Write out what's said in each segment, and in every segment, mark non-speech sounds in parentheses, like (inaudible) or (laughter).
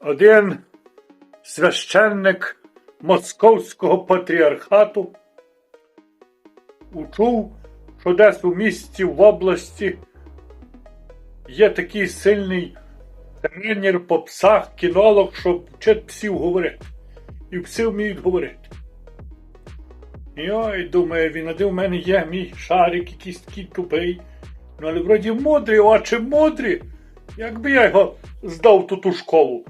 один священник Московського патріархату учув, що десь у місті в області є такий сильний тренер по псах, кінолог, що вчить псів говорити. І пси вміють говорити. І ой, думає він, а де в мене є мій шарик якийсь такий тупий. Ну, але вроді мудрий, очі мудрі. Якби я його здав тут у школу,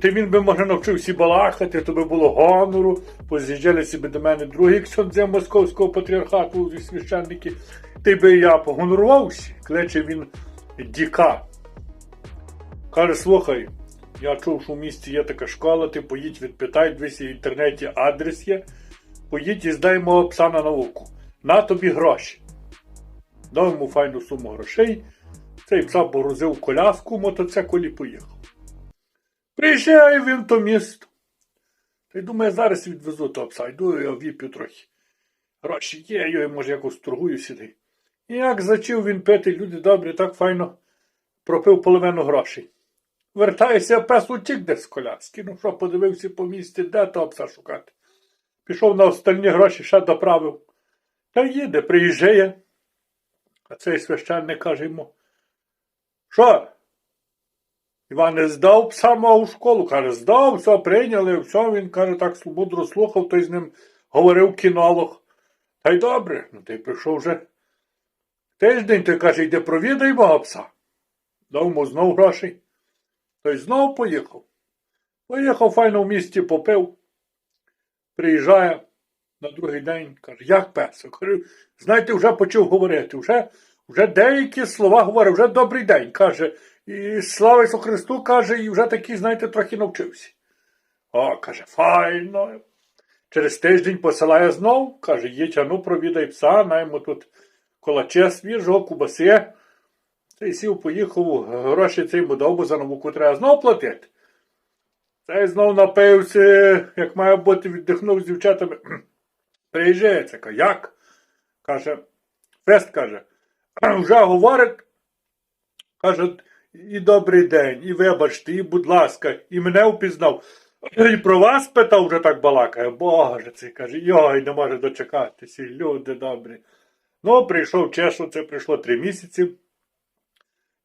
то він би, може, навчився балахати, то би було гонору, поз'їжджали собі до мене другі ксьондзе московського патріархату священники, ти би я погонорувався, кличе він діка. Каже, слухай, я чув, що в місті є така школа, ти поїдь відпитай, дивись в інтернеті адрес є, поїдь і здай мого пса на науку. На тобі гроші. Дав йому файну суму грошей. Цей пса погрузив коляску, мотоцикл і поїхав. Приїжджає він то місто. Та й думає, зараз відвезу того пса, йду я віп'ю трохи. Гроші є, я може, якось торгую сюди. І як зачав він пити, люди добрі, так файно пропив половину грошей. Вертаюся, пес утік десь з коляски. Ну що, подивився по місті, де того пса шукати. Пішов на остальні гроші, ще доправив. Та їде, приїжджає. А цей священник каже йому, що? Іване здав пса мого школу. Каже, здав, все прийняли, все. Він каже, так мудро слухав, той з ним говорив кінолог. Та й добре, ну ти прийшов вже тиждень, той каже, йди провідай мого пса. Дав йому знов грошей. Той знов поїхав. Поїхав файно в місті попив. Приїжджає на другий день, каже, як пес? Я кажу, знаєте, вже почав говорити, вже, вже деякі слова говорить, вже добрий день, каже, і слава Ісусу Христу, каже, і вже такий, знаєте, трохи навчився. О, каже, файно. Через тиждень посилає знов, каже, їдь, а ну провідай пса, наймо тут колаче свіжого, кубаси. Цей сів, поїхав, гроші цей дав, за науку треба знов платити. Цей знов напився, як має бути, віддихнув з дівчатами. (clears throat) Приїжджає, це каже, як? Каже, Фест каже, (clears throat) вже говорить, каже, і добрий день, і вибачте, і будь ласка, і мене впізнав. І про вас питав вже так балакає. Боже, це каже, йой, не може дочекатися, люди добрі. Ну, прийшов чесно, це прийшло три місяці.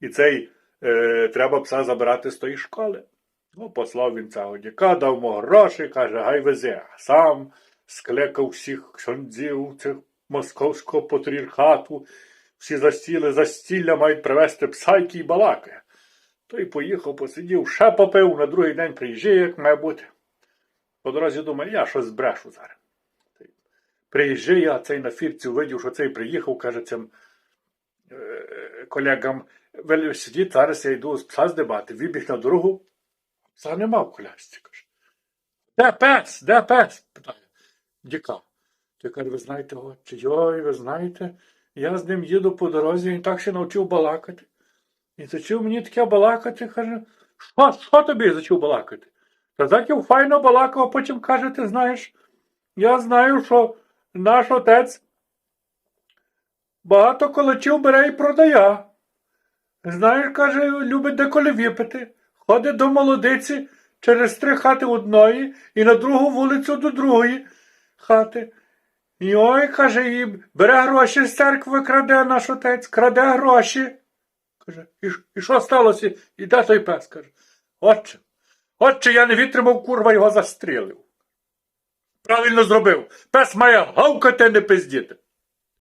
І цей е, треба пса забирати з тої школи. Ну, послав він цього дяка, дав йому гроші, каже, гай везе. Сам скликав всіх ксьондзів цих московського патріархату. Всі засіли за стілля, мають привезти пса, який балакає. Той поїхав, посидів, ще попив, на другий день приїжджає, як має бути. По дорозі думає, я щось збрешу зараз. Приїжджає, а цей на фірці видів, що цей приїхав, каже цим е, колегам, вели сидіть, зараз я йду з пса здибати. Вибіг на дорогу, пса нема в колясці. Каже. Де пес? Де пес? питає. Діка. Той каже, ви знаєте, отче, йой, ви знаєте, я з ним їду по дорозі, він так ще навчив балакати. І зачав мені таке балакати, каже, що, що тобі зачав балакати? Та так я файно балакав, а потім каже, ти знаєш, я знаю, що наш отець багато колочів бере і продає. Знаєш, каже, любить деколи випити, ходить до молодиці через три хати одної і на другу вулицю до другої хати. І ой, каже, їм, бере гроші з церкви, краде наш отець, краде гроші. Каже, і, що сталося? І де той пес? каже. Отче, отче, я не витримав, курва, його застрілив. Правильно зробив. Пес має гавкати, не пиздіти.